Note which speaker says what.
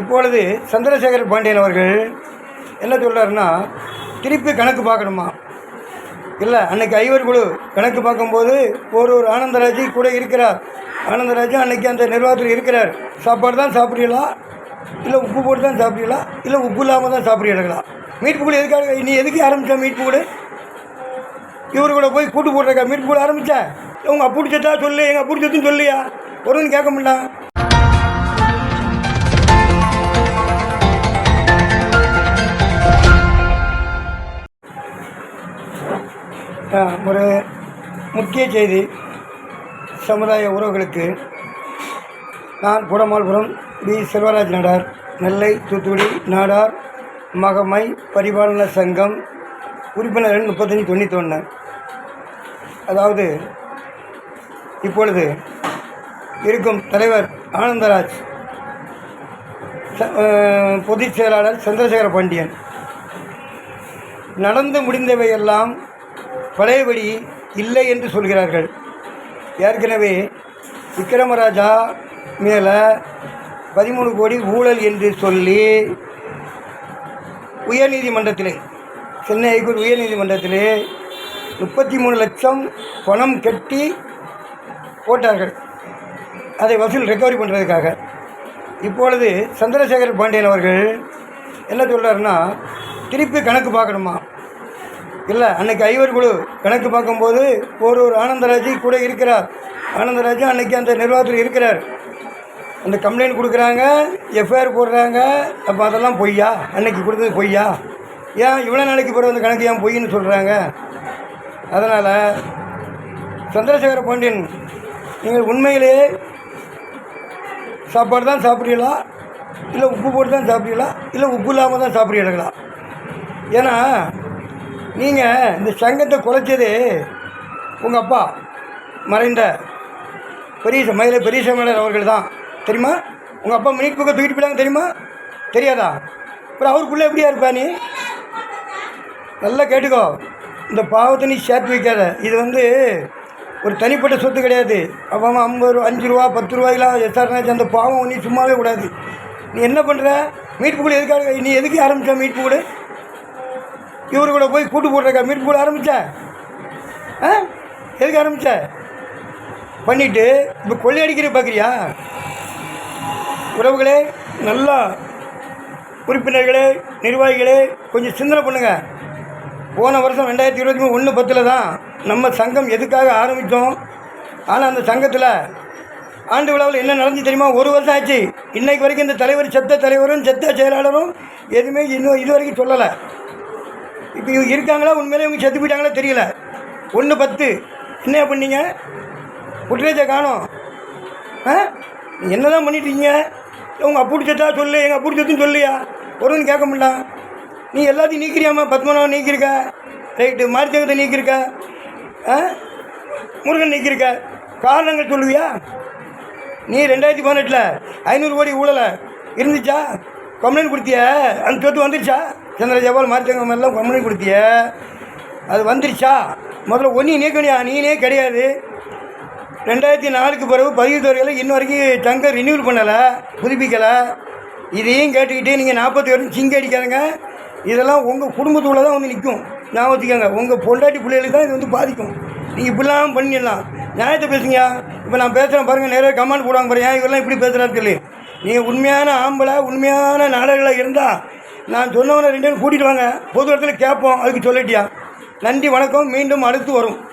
Speaker 1: இப்பொழுது சந்திரசேகர் பாண்டியன் அவர்கள் என்ன சொல்கிறாருன்னா திருப்பி கணக்கு பார்க்கணுமா? இல்லை அன்னைக்கு ஐவர் குழு கணக்கு பார்க்கும்போது ஒரு ஒரு ஆனந்தராஜி கூட இருக்கிறார். ஆனந்தராஜும் அன்னைக்கு அந்த நிர்வாகத்தில் இருக்கிறார். சாப்பாடு தான் சாப்பிட்றீங்களா? இல்லை உப்பு போட்டு தான் சாப்பிட்றீங்களா? இல்லை உப்பு இல்லாமல் தான் சாப்பிட்றீங்களா மீட்பு கூட எதுக்காக? நீ எதுக்கு ஆரம்பித்த மீட்பு கூட இவர் கூட போய் கூட்டு போட்டிருக்கா மீட்பு கூட ஆரம்பித்தேன் உங்கள் அப்புடிச்சதா சொல்லு எங்கள் அப்புடிச்சதுன்னு சொல்லியா? ஒருன்னு கேட்க முடியல ஒரு முக்கிய செய்தி சமுதாய உறவுகளுக்கு. நான் குடமால்புரம் பி செல்வராஜ் நாடார் நெல்லை தூத்துக்குடி நாடார் மகமை பரிபாலன சங்கம் உறுப்பினர் முப்பத்தஞ்சு தொண்ணூற்றி ஒன்று அதாவது இப்பொழுது இருக்கும் தலைவர் ஆனந்தராஜ் ச- பொதுச் செயலாளர் சந்திரசேகர பாண்டியன். நடந்து முடிந்தவையெல்லாம் பழையபடி இல்லை என்று சொல்கிறார்கள். ஏற்கனவே விக்ரமராஜா மேலே பதிமூணு கோடி ஊழல் என்று சொல்லி உயர்நீதிமன்றத்திலே சென்னை ஹைகோர்ட் உயர்நீதிமன்றத்திலே முப்பத்தி மூணு லட்சம் பணம் கட்டி போட்டார்கள். அதை வசூல் ரெக்கவரி பண்ணுறதுக்காக இப்பொழுது சந்திரசேகர் பாண்டியன் அவர்கள் என்ன சொல்கிறாருன்னா திருப்பி கணக்கு பார்க்கணுமா? இல்லை அன்னைக்கு ஐவர் குழு கணக்கு பார்க்கும்போது ஒரு ஒரு ஆனந்தராஜி கூட இருக்கிறார். ஆனந்தராஜும் அன்னைக்கு அந்த நிர்வாகத்தில் இருக்கிறார். அந்த கம்ப்ளைண்ட் கொடுக்குறாங்க எஃப்ஐஆர் போடுறாங்க. அப்போ அதெல்லாம் பொய்யா? அன்னைக்கு கொடுத்தது பொய்யா? ஏன் இவ்வளோ நாளைக்கு பிறகு அந்த கணக்கு ஏன் பொய்ன்னு சொல்கிறாங்க அதனால் சந்திரசேகர பாண்டியன் நீங்கள் உண்மையிலேயே சாப்பாடு தான் சாப்பிட்றீங்களா? இல்லை உப்பு போட்டு தான் சாப்பிட்றீங்களா? இல்லை உப்பு இல்லாமல் தான் சாப்பிட்றீங்களா ஏன்னா நீங்கள் இந்த சங்கத்தை குலைச்சது உங்கள் அப்பா மறைந்த பெரிய மயில பெரிய சமையலர் அவர்கள் தான். தெரியுமா? உங்கள் அப்பா மினிட் புக்கை தூக்கிட்டு போயிட்டாங்க தெரியுமா? தெரியாதா? அப்புறம் அவருக்குள்ளே எப்படியா இருப்பா நீ? நல்லா கேட்டுக்கோ. இந்த பாவத்தை நீ சேர்த்து வைக்காத. இது வந்து ஒரு தனிப்பட்ட சொத்து கிடையாது. அப்பா ஐம்பது ரூபா அஞ்சு ரூபா பத்து ரூபாய்க்கெலாம் எஸ்ஆர்னாச்சு அந்த பாவம் நீ சும்மாவே கூடாது. நீ என்ன பண்ணுற மீட்பு கூட எதுக்காக? நீ எதுக்கு ஆரம்பித்த மீட்பு கூட இவரு கூட போய் கூட்டு போட்டிருக்க மீட்பு கூட ஆரம்பித்த ஆ? எதுக்கு ஆரம்பித்த பண்ணிவிட்டு இப்போ கொள்ளையடிக்கிற பார்க்குறியா உறவுகளே நல்லா உறுப்பினர்களே நிர்வாகிகளே கொஞ்சம் சிந்தனை பண்ணுங்கள் போன வருஷம் ரெண்டாயிரத்தி இருபத்தி மூணு ஒன்று பத்தில் தான் நம்ம சங்கம் எதுக்காக ஆரம்பித்தோம்? ஆனால் அந்த சங்கத்தில் ஆண்டு விழாவில் என்ன நடந்து தெரியுமா? ஒரு வருஷம் ஆச்சு. இன்றைக்கு வரைக்கும் இந்த தலைவர் செத்த தலைவரும் செத்த செயலாளரும் எதுவுமே இன்னும் இது வரைக்கும் சொல்லலை. இப்போ இவங்க இருக்காங்களா? உண்மையிலே இவங்க செத்து போயிட்டாங்களா தெரியல. ஒன்று பத்து. என்ன பண்ணீங்க? புட்ரேஜை காணோம். ஆ? என்ன தான் பண்ணிட்டீங்க? உங்கள் அப்பூடி செத்தா சொல்லு எங்கள் அப்பூடி செத்துன்னு சொல்லியா? ஒருவன் கேட்க முடியல. நீ எல்லாத்தையும் நீக்கிறியாம்மா? பத்மநாபம் நீக்கியிருக்க. ரைட்டு. மாரித்தகத்தை நீக்கியிருக்க. ஆ? முருகன் நீக்கியிருக்க. காரணங்கள் சொல்லுவியா? நீ ரெண்டாயிரத்தி பதினெட்டில் ஐநூறு கோடி ஊழலை இருந்துச்சா? கம்ப்ளைண்ட் கொடுத்திய? அந்த சொத்து வந்துருச்சா? சந்திர ஜபால் மாரித்தங்கம் எல்லாம் கம்ப்ளைண்ட் கொடுத்திய. அது வந்துருச்சா? முதல்ல ஒன்றி நீக்கணியா நீனே கிடையாது. ரெண்டாயிரத்தி நாலுக்கு பிறகு பதிவு துறையில் இன்ன வரைக்கும் தங்க ரினியூல் பண்ணலை புதுப்பிக்கலை. இதையும் கேட்டுக்கிட்டு நீங்கள் நாற்பத்தி வரைக்கும் சிங்க அடிக்காதுங்க. இதெல்லாம் உங்கள் குடும்பத்துக்குள்ளே தான் வந்து நிற்கும் ஞாபகம் வச்சுக்கோங்க உங்கள் பொண்டாட்டி பிள்ளைகளுக்கு தான் இது வந்து பாதிக்கும். நீங்கள் இப்படிலாம் பண்ணிடலாம். நியாயத்தை பேசுங்க இப்போ நான் பேசுகிறேன் பாருங்கள் நிறைய கமெண்ட் போடுவாங்க பாருங்க. ஏன் இவரெல்லாம் இப்படி பேசுகிறான்னு சொல்லி நீங்கள் உண்மையான ஆம்பளை உண்மையான நாடகங்களாக இருந்தால் நான் சொன்னவனை ரெண்டு பேரும் கூட்டிகிட்டு வாங்க. பொது இடத்துல கேட்போம். அதுக்கு சொல்லிட்டியா. நன்றி வணக்கம். மீண்டும் அடுத்து வரும்.